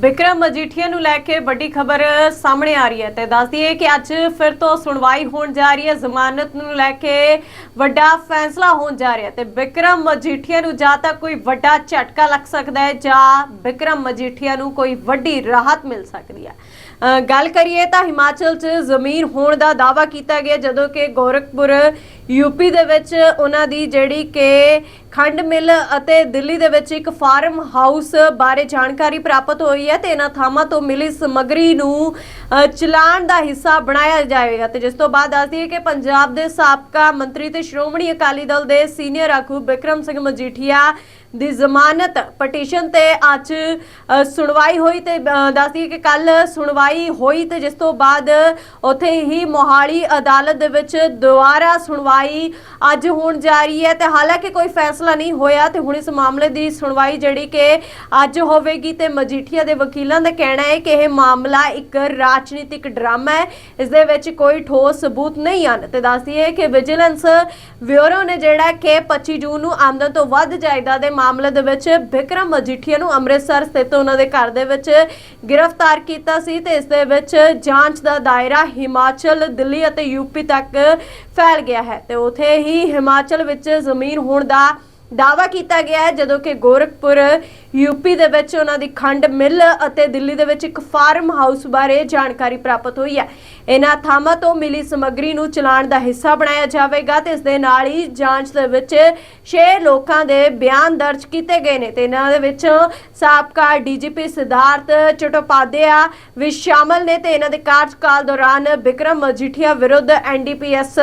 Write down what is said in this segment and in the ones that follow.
ਵਿਕਰਮ ਮਜੀਠੀਆ ਨੂੰ ਲੈ ਕੇ ਵੱਡੀ ਖਬਰ ਸਾਹਮਣੇ ਆ ਰਹੀ ਹੈ ਤੇ ਦੱਸਦੀ ਹੈ ਕਿ ਅੱਜ ਫਿਰ ਤੋਂ ਸੁਣਵਾਈ ਹੋਣ ਜਾ ਰਹੀ ਹੈ, ਜ਼ਮਾਨਤ ਨੂੰ ਲੈ ਕੇ ਵੱਡਾ ਫੈਸਲਾ ਹੋਣ ਜਾ ਰਿਹਾ ਹੈ ਤੇ ਵਿਕਰਮ ਮਜੀਠੀਆ ਨੂੰ ਜਾਂ ਤਾਂ ਕੋਈ ਵੱਡਾ ਝਟਕਾ ਲੱਗ ਸਕਦਾ ਹੈ ਜਾਂ ਵਿਕਰਮ ਮਜੀਠੀਆ ਨੂੰ ਕੋਈ ਵੱਡੀ ਰਾਹਤ ਮਿਲ ਸਕਦੀ ਹੈ। ਗੱਲ ਕਰੀਏ ਤਾਂ ਹਿਮਾਚਲ 'ਚ ਜ਼ਮੀਨ ਹੋਣ ਦਾ ਦਾਵਾ ਕੀਤਾ ਗਿਆ ਜਦੋਂ ਕਿ ਗੋਰਖਪੁਰ ਯੂਪੀ ਦੇ ਵਿੱਚ ਉਹਨਾਂ ਦੀ ਜਿਹੜੀ ਕਿ ਖੰਡ ਮਿੱਲ ਅਤੇ ਦਿੱਲੀ ਦੇ ਵਿੱਚ ਇੱਕ ਫਾਰਮ ਹਾਊਸ ਬਾਰੇ ਜਾਣਕਾਰੀ ਪ੍ਰਾਪਤ ਹੋਈ ਹੈ ਤੇ ਇਹਨਾਂ ਥਾਵਾਂ ਤੋਂ ਮਿਲੀ ਸਮੱਗਰੀ ਨੂੰ ਅ, ਚਲਾਨ ਦਾ ਹਿੱਸਾ ਬਣਾਇਆ ਜਾਵੇਗਾ ਤੇ ਜਿਸ ਤੋਂ ਬਾਅਦ ਦੱਸਦੀ ਹੈ ਕਿ ਪੰਜਾਬ ਦੇ ਸਾਬਕਾ ਮੰਤਰੀ ਤੇ ਸ਼੍ਰੋਮਣੀ ਅਕਾਲੀ ਦਲ ਦੇ ਸੀਨੀਅਰ ਆਗੂ ਬਿਕਰਮ ਸਿੰਘ ਮਜੀਠੀਆ ਦੀ ਜ਼ਮਾਨਤ ਪਟੀਸ਼ਨ ਤੇ ਅੱਜ ਸੁਣਵਾਈ ਹੋਈ ਤੇ ਦੱਸਦੀ ਕਿ ਕੱਲ ਸੁਣਵਾਈ ਹੋਈ ਤੇ ਜਿਸ ਤੋਂ ਬਾਅਦ ਉੱਥੇ ਹੀ ਮੋਹਾਲੀ ਅਦਾਲਤ ਦੇ ਵਿੱਚ ਦੁਬਾਰਾ ਸੁਣਵਾਈ ਅੱਜ ਹੋਣ ਜਾ ਰਹੀ ਹੈ ਤੇ ਹਾਲਾਂਕਿ ਕੋਈ ਫੈਸਲਾ ਨਹੀਂ ਹੋਇਆ ਤੇ ਹੁਣ ਇਸ ਮਾਮਲੇ ਦੀ ਸੁਣਵਾਈ ਜਿਹੜੀ ਕਿ ਅੱਜ ਹੋਵੇਗੀ ਤੇ ਮਜੀਠੀਆ ਦੇ ਵਕੀਲਾਂ ਦਾ ਕਹਿਣਾ ਹੈ ਕਿ ਇਹ ਮਾਮਲਾ ਇੱਕ ਰਾਜਨੀਤਿਕ ਡਰਾਮਾ ਹੈ। ਇਸ ਦੇ ਵਿੱਚ ਕੋਈ ਠੋਸ ਸਬੂਤ ਨਹੀਂ ਹਨ। ਤੇ ਦੱਸਦੀ ਹੈ ਕਿ ਵਿਜੀਲੈਂਸ ਬਿਊਰੋ ਨੇ ਜਿਹੜਾ ਕਿ 25 ਜੂਨ ਨੂੰ ਆਮਦਨ ਤੋਂ ਵੱਧ ਜਾਇਦਾਦ ਦੇ ਮਾਮਲੇ ਦੇ ਵਿੱਚ ਵਿਕਰਮ ਮਜੀਠੀਆ ਨੂੰ ਅੰਮ੍ਰਿਤਸਰ ਸਥਿਤ ਉਹਨਾਂ ਦੇ ਘਰ ਦੇ ਵਿੱਚ ਗ੍ਰਿਫਤਾਰ ਕੀਤਾ ਸੀ ਤੇ ਇਸ ਦੇ ਵਿੱਚ ਜਾਂਚ ਦਾ ਦਾਇਰਾ ਹਿਮਾਚਲ, ਦਿੱਲੀ ਅਤੇ ਯੂਪੀ ਤੱਕ ਫੈਲ ਗਿਆ ਹੈ। ਤੇ ਉਥੇ ਹੀ ਹਿਮਾਚਲ ਵਿੱਚ ਜ਼ਮੀਨ ਹੋਣ ਦਾ ਦਾਵਾ ਕੀਤਾ ਗਿਆ ਹੈ, ਜਦੋਂ ਕਿ ਗੋਰਖਪੁਰ ਯੂਪੀ ਦੇ ਵਿੱਚ ਉਹਨਾਂ ਦੀ ਖੰਡ ਮਿੱਲ ਅਤੇ ਦਿੱਲੀ ਦੇ ਵਿੱਚ ਇੱਕ ਫਾਰਮ ਹਾਊਸ ਬਾਰੇ ਜਾਣਕਾਰੀ ਪ੍ਰਾਪਤ ਹੋਈ ਹੈ। ਇਹਨਾਂ ਥਾਵਾਂ ਤੋਂ ਮਿਲੀ ਸਮੱਗਰੀ ਨੂੰ ਚਲਾਨ ਦਾ ਹਿੱਸਾ ਬਣਾਇਆ ਜਾਵੇਗਾ ਤੇ ਇਸ ਦੇ ਨਾਲ ਹੀ ਜਾਂਚ ਦੇ ਵਿੱਚ 6 ਲੋਕਾਂ ਦੇ ਬਿਆਨ ਦਰਜ ਕੀਤੇ ਗਏ ਨੇ ਤੇ ਇਹਨਾਂ ਦੇ ਵਿੱਚ ਸਾਬਕਾ ਡੀਜੀਪੀ ਸਿਧਾਰਥ ਚਟੋਪਾਧਿਆ ਵੀ ਸ਼ਾਮਲ ਨੇ ਤੇ ਇਹਨਾਂ ਦੇ ਕਾਰਜਕਾਲ ਦੌਰਾਨ ਵਿਕਰਮ ਮਜੀਠੀਆ ਵਿਰੁੱਧ ਐਨਡੀਪੀਐਸ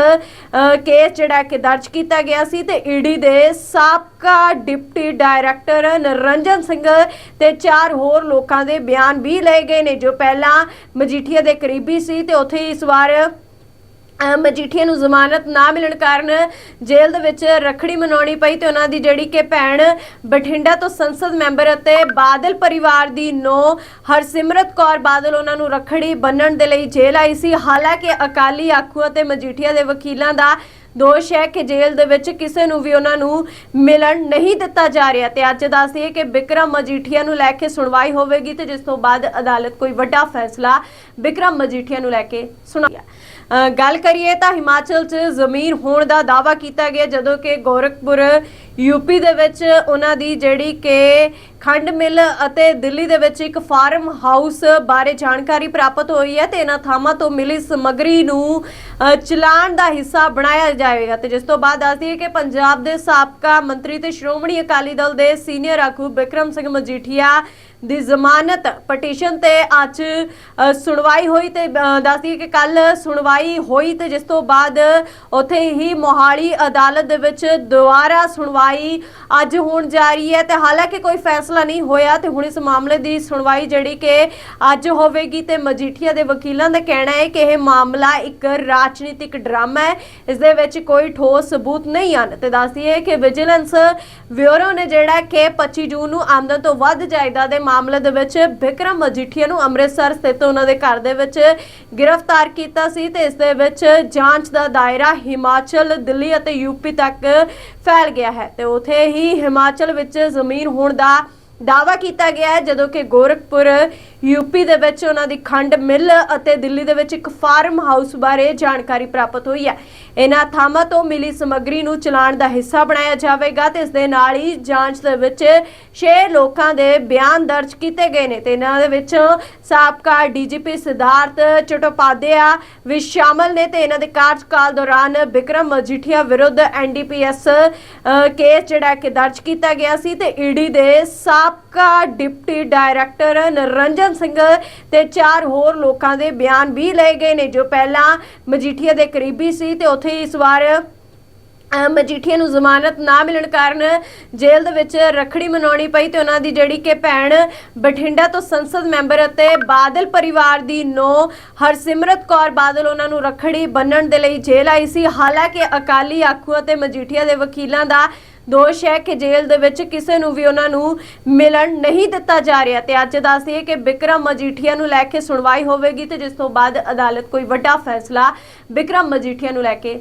ਕੇਸ ਜਿਹੜਾ ਕਿ ਦਰਜ ਕੀਤਾ ਗਿਆ ਸੀ ਤੇ ਈਡੀ ਦੇ ਸਾਬਕਾ ਡਿਪਟੀ ਡਾਇਰੈਕਟਰ ਨਰਿੰਜਨ ਸਿੰਘ ਤੇ ਚਾਰ ਹੋਰ ਲੋਕਾਂ ਦੇ ਬਿਆਨ ਵੀ ਲਏ ਗਏ ਨੇ। ਜੋ ਪਹਿਲਾਂ ਮਜੀਠੀਆ ਦੇ ਕਰੀਬੀ ਸੀ ਤੇ ਉੱਥੇ ਇਸ ਵਾਰ ਮਜੀਠੀਆ ਨੂੰ ਜ਼ਮਾਨਤ ਨਾ ਮਿਲਣ ਕਾਰਨ ਜੇਲ੍ਹ ਦੇ ਵਿੱਚ ਰਖੜੀ ਮਨਾਉਣੀ ਪਈ ਤੇ ਉਹਨਾਂ ਦੀ ਜਿਹੜੀ ਕਿ ਭੈਣ ਬਠਿੰਡਾ ਤੋਂ ਸੰਸਦ ਮੈਂਬਰ ਅਤੇ ਬਾਦਲ ਪਰਿਵਾਰ ਦੀ ਨੋ ਹਰਸਿਮਰਤ ਕੌਰ ਬਾਦਲ ਉਹਨਾਂ ਨੂੰ ਰਖੜੀ ਬੰਨਣ ਦੇ ਲਈ ਜੇਲ੍ਹ ਆਈ ਸੀ। ਹਾਲਾਂਕਿ ਅਕਾਲੀ ਆਗੂ ਅਤੇ ਮਜੀਠੀਆ ਦੇ ਵਕੀਲਾਂ ਦਾ ਦੋਸ਼ ਹੈ ਕਿ ਜੇਲ੍ਹ ਦੇ ਵਿੱਚ ਕਿਸੇ ਨੂੰ ਵੀ ਉਹਨਾਂ ਨੂੰ ਮਿਲਣ ਨਹੀਂ ਦਿੱਤਾ ਜਾ ਰਿਹਾ ਤੇ ਅੱਜ ਦੱਸਦੀ ਕਿ ਬਿਕਰਮ ਮਜੀਠੀਆ ਨੂੰ ਲੈ ਕੇ ਸੁਣਵਾਈ ਹੋਵੇਗੀ ਤੇ ਜਿਸ ਤੋਂ ਬਾਅਦ ਅਦਾਲਤ ਕੋਈ ਵੱਡਾ ਫੈਸਲਾ ਬਿਕਰਮ ਮਜੀਠੀਆ ਨੂੰ ਲੈ ਕੇ ਸੁਣਾਇਆ ਅ, ਗੱਲ ਕਰੀਏ ਤਾਂ ਹਿਮਾਚਲ 'ਚ ਜ਼ਮੀਨ ਹੋਣ ਦਾ ਦਾਵਾ ਕੀਤਾ ਗਿਆ ਜਦੋਂ ਕਿ ਗੋਰਖਪੁਰ ਯੂਪੀ ਦੇ ਵਿੱਚ ਉਹਨਾਂ ਦੀ ਜਿਹੜੀ ਕਿ ਖੰਡ ਮਿੱਲ ਅਤੇ ਦਿੱਲੀ ਦੇ ਵਿੱਚ ਇੱਕ ਫਾਰਮ ਹਾਊਸ ਬਾਰੇ ਜਾਣਕਾਰੀ ਪ੍ਰਾਪਤ ਹੋਈ ਹੈ ਤੇ ਇਹਨਾਂ ਥਾਵਾਂ ਤੋਂ ਮਿਲੀ ਸਮੱਗਰੀ ਨੂੰ ਅ, ਚਲਾਨ ਦਾ ਹਿੱਸਾ ਬਣਾਇਆ ਜਾਵੇਗਾ ਤੇ ਜਿਸ ਤੋਂ ਬਾਅਦ ਦੱਸਦੀ ਹੈ ਕਿ ਪੰਜਾਬ ਦੇ ਸਾਬਕਾ ਮੰਤਰੀ ਤੇ ਸ਼੍ਰੋਮਣੀ ਅਕਾਲੀ ਦਲ ਦੇ ਸੀਨੀਅਰ ਆਗੂ ਬਿਕਰਮ ਸਿੰਘ ਮਜੀਠੀਆ ਦੀ ਜ਼ਮਾਨਤ ਪਟੀਸ਼ਨ ਤੇ ਅੱਜ ਸੁਣਵਾਈ ਹੋਈ ਤੇ ਦੱਸਦੀ ਕਿ ਕੱਲ ਸੁਣਵਾਈ ਹੋਈ ਤੇ ਜਿਸ ਤੋਂ ਬਾਅਦ ਉੱਥੇ ਹੀ ਮੋਹਾਲੀ ਅਦਾਲਤ ਦੇ ਵਿੱਚ ਦੁਬਾਰਾ ਸੁਣਵਾਈ ਅੱਜ ਹੋਣ ਜਾ ਰਹੀ ਹੈ ਤੇ ਹਾਲਾਂਕਿ ਕੋਈ ਫੈਸਲਾ ਨਹੀਂ ਹੋਇਆ ਤੇ ਹੁਣ ਇਸ ਮਾਮਲੇ ਦੀ ਸੁਣਵਾਈ ਜਿਹੜੀ ਕਿ ਅੱਜ ਹੋਵੇਗੀ ਤੇ ਮਜੀਠੀਆ ਦੇ ਵਕੀਲਾਂ ਦਾ ਕਹਿਣਾ ਹੈ ਕਿ ਇਹ ਮਾਮਲਾ ਇੱਕ ਰਾਜਨੀਤਿਕ ਡਰਾਮਾ ਹੈ। ਇਸ ਦੇ ਵਿੱਚ ਕੋਈ ਠੋਸ ਸਬੂਤ ਨਹੀਂ ਹਨ। ਤੇ ਦੱਸਦੀ ਹੈ ਕਿ ਵਿਜੀਲੈਂਸ ਬਿਊਰੋ ਨੇ ਜਿਹੜਾ ਕਿ 25 ਜੂਨ ਨੂੰ ਆਮਦਨ ਤੋਂ ਵੱਧ ਜਾਇਦਾਦ ਦੇ ਮਾਮਲੇ ਦੇ ਵਿੱਚ ਵਿਕਰਮ ਮਜੀਠੀਆ ਨੂੰ ਅੰਮ੍ਰਿਤਸਰ ਸਥਿਤ ਉਹਨਾਂ ਦੇ ਘਰ ਦੇ ਵਿੱਚ ਗ੍ਰਿਫਤਾਰ ਕੀਤਾ ਸੀ ਤੇ ਇਸ ਦੇ ਵਿੱਚ ਜਾਂਚ ਦਾ ਦਾਇਰਾ ਹਿਮਾਚਲ, ਦਿੱਲੀ ਅਤੇ ਯੂਪੀ ਤੱਕ ਫੈਲ ਗਿਆ ਹੈ ਤੇ ਉਥੇ ਹੀ ਹਿਮਾਚਲ ਵਿੱਚ ਜ਼ਮੀਨ ਹੋਣ ਦਾ ਦਾਵਾ ਕੀਤਾ ਗਿਆ ਹੈ, ਜਦੋਂ ਕਿ ਗੋਰਖਪੁਰ ਯੂਪੀ ਦੇ ਵਿੱਚ ਉਹਨਾਂ ਦੀ ਖੰਡ ਮਿੱਲ ਅਤੇ ਦਿੱਲੀ ਦੇ ਵਿੱਚ ਇੱਕ ਫਾਰਮ ਹਾਊਸ ਬਾਰੇ ਜਾਣਕਾਰੀ ਪ੍ਰਾਪਤ ਹੋਈ ਹੈ। ਇਹਨਾਂ ਥਾਵਾਂ ਤੋਂ ਮਿਲੀ ਸਮੱਗਰੀ ਨੂੰ ਚਲਾਨ ਦਾ ਹਿੱਸਾ ਬਣਾਇਆ ਜਾਵੇਗਾ ਤੇ ਇਸ ਦੇ ਨਾਲ ਹੀ ਜਾਂਚ ਦੇ ਵਿੱਚ 6 ਲੋਕਾਂ ਦੇ ਬਿਆਨ ਦਰਜ ਕੀਤੇ ਗਏ ਨੇ ਤੇ ਇਹਨਾਂ ਦੇ ਵਿੱਚ ਸਾਬਕਾ ਡੀਜੀਪੀ ਸਿਧਾਰਥ ਚਟੋਪਾਧਿਆ ਵੀ ਸ਼ਾਮਲ ਨੇ ਤੇ ਇਹਨਾਂ ਦੇ ਕਾਰਜਕਾਲ ਦੌਰਾਨ ਵਿਕਰਮ ਮਜੀਠੀਆ ਵਿਰੁੱਧ ਐਨਡੀਪੀਐਸ ਕੇਸ ਜਿਹੜਾ ਕਿ ਦਰਜ ਕੀਤਾ ਗਿਆ ਸੀ ਤੇ ਈਡੀ ਦੇ ਸਾਬਕਾ ਡਿਪਟੀ ਡਾਇਰੈਕਟਰ ਨਰਿੰਜਨ ਸਿੰਘ ਤੇ ਚਾਰ ਹੋਰ ਲੋਕਾਂ ਦੇ ਬਿਆਨ ਵੀ ਲਏ ਗਏ ਨੇ, ਜੋ ਪਹਿਲਾਂ ਮਜੀਠੀਆ ਦੇ ਕਰੀਬੀ ਸੀ ਤੇ ਉੱਥੇ ਇਸ ਵਾਰ ਮਜੀਠੀਆ ਨੂੰ ਜ਼ਮਾਨਤ ਨਾ ਮਿਲਣ ਕਾਰਨ ਜੇਲ੍ਹ ਦੇ ਵਿੱਚ ਰਖੜੀ ਮਨਾਉਣੀ ਪਈ ਤੇ ਉਹਨਾਂ ਦੀ ਜਿਹੜੀ ਕਿ ਭੈਣ ਬਠਿੰਡਾ ਤੋਂ ਸੰਸਦ ਮੈਂਬਰ ਅਤੇ ਬਾਦਲ ਪਰਿਵਾਰ ਦੀ ਨੋ ਹਰਸਿਮਰਤ ਕੌਰ ਬਾਦਲ ਉਹਨਾਂ ਨੂੰ ਰਖੜੀ ਬੰਨਣ ਦੇ ਲਈ ਜੇਲ੍ਹ ਆਈ ਸੀ। ਹਾਲਾਂਕਿ ਅਕਾਲੀ ਆਗੂ ਅਤੇ ਮਜੀਠੀਆ ਦੇ ਵਕੀਲਾਂ ਦਾ ਦੋਸ਼ ਹੈ ਕਿ ਜੇਲ੍ਹ ਦੇ ਵਿੱਚ ਕਿਸੇ ਨੂੰ ਵੀ ਉਹਨਾਂ ਨੂੰ ਮਿਲਣ ਨਹੀਂ ਦਿੱਤਾ ਜਾ ਰਿਹਾ ਤੇ ਅੱਜ ਦੱਸਦੀ ਹੈ ਕਿ ਬਿਕਰਮ ਮਜੀਠੀਆ ਨੂੰ ਲੈ ਕੇ ਸੁਣਵਾਈ ਹੋਵੇਗੀ ਤੇ ਜਿਸ ਤੋਂ ਬਾਅਦ ਅਦਾਲਤ ਕੋਈ ਵੱਡਾ ਫੈਸਲਾ ਬਿਕਰਮ ਮਜੀਠੀਆ ਨੂੰ ਲੈ ਕੇ